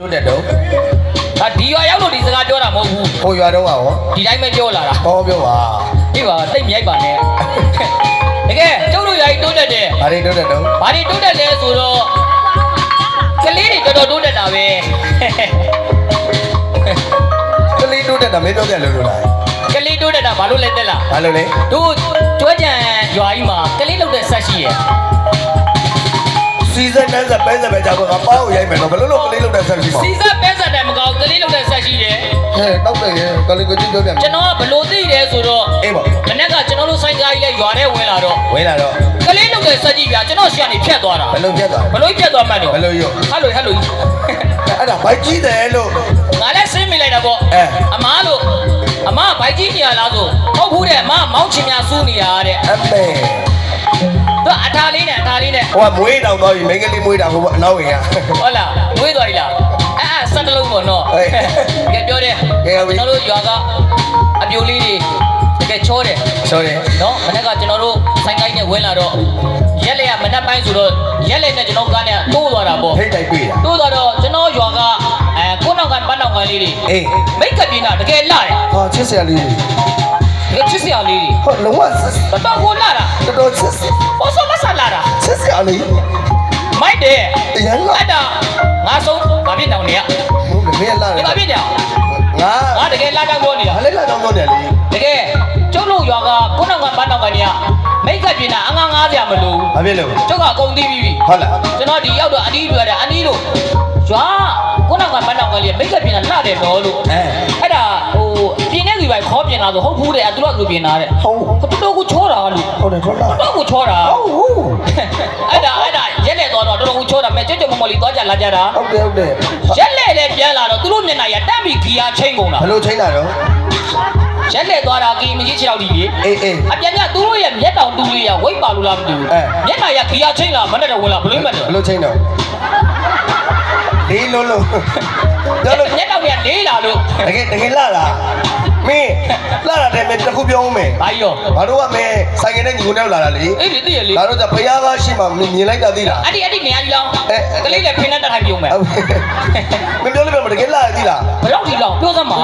တို့တက်တော့။ဟာဒီရွာရောက်လို့ဒီစကားပြောတာမဟုတ်ဘူးဟိုရွာတော့ကရော။ဒီတိုင်းပဲပြောလာတာဟောပြောပါ။ဒီပါတိတ်မြိုက်ပါနဲ့။တကယ်ကျုပ်တို့ရွာကြီးတိုးတက်တယ်ဘာတွေတို့တက်တော့။ဘာတွေတိုးတက်လဲဆိုတော့ကလေးတွေတော်တော်တိုးတက်တာပဲကလေးတို့တက်တာမင်းပြောပြလို့လို့လား။ကလေးတိုးတက်တာဘာလို့လဲတက်လားဘာလို့လဲ။တို့ကျွဲကြံရွာကြီးမှာကလေးလောက်တဲ့ဆက်ရှိရဲ့စီဇန်တန်းစပဲစပဲကြောက်တော့ပေါက်ရိုက်မယ်တော့ဘယ်လိုလုပ်က လေးလုပ်တဲ့ဆက်ရှိပါ။စီစားပဲဆက်တယ်မကောင်းကလေးလောက်တဲ့ဆက်ရှိရဲ့ဟဲ့တောက်တယ်ရဲ့ကလေးကိုကြည့်ပြောပြမယ်။ကျွန်တော်ကဘလို့သိတယ်ဆိုတော့အေးပေါ့မနေ့ကကျွန်တော်တို့ဆိုင်ကားကြီးလဲရွာထဲဝင်လာတော့ဝင်လာတော့ကလေးလောက်တဲ့ဆက်ကြီးပြကျွန်တော်ရှေ့ကနေဖြတ်သွားတာဘယ်လိုပြတ်သွားဘလို့ဖြတ်သွားမှန်းတော့ဘယ်လိုရောဟယ်လိုဟယ်လိုအဲ့ဒါဘိုက်ကြီးတယ်လို့ငါလည်းဆင်းမိလိုက်တာပေါ့အဲအမားလို့အမားဘိုက်ကြီးနေရလားဆိုဟုတ်ဘူးတဲ့အမားမောင်းချင်များစူးနေရတဲ့အမေ သူအထာလေးနဲ့အထာလေးနဲ့ဟိုကမွေးတောင်တော့ပြီမိန်းကလေးမွေးတာဟိုကအနောက်ဝင်ရဟုတ်လားဝေးသွားပြီလားအဲ့အဲ့ဆက်တလုံးပေါ့နော်ဟေးကဲပြောတယ်ကဲဟုတ်ပြီကျွန်တော်တို့ရွာကအပြိုလေးတွေတကယ်ချောတယ်ဆိုရင်နော်မနေ့ကကျွန်တော်တို့ဆိုင်ကိုင်းနဲ့ဝင်လာတော့ရက်လေကမနေ့ပိုင်းဆိုတော့ရက်လေနဲ့ကျွန်တော်ကားနဲ့တိုးသွားတာပေါ့ထိတ်တိုက်တွေ့တာတိုးသွားတော့ကျွန်တော်ရွာကအဲကိုနောက်ကပတ်နောက်ကလေးတွေအေးမိတ်ကပ်ပြင်းတာတကယ်လာတယ်ဟာချစ်စရာလေးတွေ တကယ်ချစ်စရာလေးတွေဟောလုံးဝတော်တော်ကိုလာတာတော်တော်ချစ်စဘောစောမဆလာတာချစ်စရာလေးမိုက်တယ်တရန်လာအဲ့ဒါငါဆုံးငါပြစ်တောင်နေရဟုတ်တယ်မင်းလာဒီတယ်ငါပြစ်တယ်ငါငါတကယ်လာတောင်ပြောနေတာဘာလဲလာတော့တော့တယ်လေတကယ်ကျုပ်တို့ရွာကကိုနောက်ကပတ်နောက်ကနေရမိတ်ကပ်ပြင်းတာအငါငားစရာမလိုဘာဖြစ်လို့ကျုပ်ကအကုန်သိပြီးပြီဟုတ်လားကျွန်တော်ဒီရောက်တော့အနီးပြောတယ်အနီးလို့ရွာကိုနောက်ကပတ်နောက်ကလေးမိတ်ကပ်ပြင်းတာလှတယ်တော့လို့အဲအဲ့ဒါဟို ပြင်းနေစီပိုင်ခေါ်ပြင်းလာဆိုဟုတ်ဘူးတဲ့သူတို့ကသူပြင်းလာတဲ့ဟုတ်တော်တော်ကိုချောတာလို့ဟုတ်တယ်ထွက်လာတော်တော်ကိုချောတာဟုတ်ဟုတ်အဲ့ဒါအဲ့ဒါရက်လက်သွားတော့တော်တော်ကိုချောတာမဲ့ကြွကြွမမလေးသွားကြလာကြတာဟုတ်တယ်ဟုတ်တယ်ရက်လက်လည်းပြန်လာတော့သူတို့မျက်နှာရတက်ပြီးခီယာချိန်ကုန်တာဘယ်လိုချိန်တာတော့ရက်လက်သွားတာကီမကြီးခြေထောက်ဒီလေအေးအေးအပြန်ပြသူတို့ရဲ့မျက်တောင်တူလေးရဝိတ်ပါလို့လားမသိဘူးအဲမျက်နှာရခီယာချိန်လာမနဲ့တော့ဝင်လာဘလို့မှတ်တယ်ဘယ်လိုချိန်တော့ဒီလုံးလုံးကျလို့မျက်တောင်ကလေးလာလို့တကယ်တကယ်လာလားမင်း လာတာတယ်မင်းတစ်ခုပြောဦးမယ်ဘာကြီးရောဘာတို့ကမင်းဆိုင်ကနဲ့ညီကိုနဲ့လာတာလေအေးဒီတည်းရလေဒါတော့じゃဘုရားကားရှိမှမြင်လိုက်တာသိလားအဲ့ဒီအဲ့ဒီနေရာကြီးလောင်းအဲအဲကလေးလည်းဖင်းနဲ့တက်ထိုင်ပြုံးမယ်မင်းပြောလို့ပြောမတကယ်လာသိလားဘယ်တော့ဒီလောင်းပြောစမ်းပါ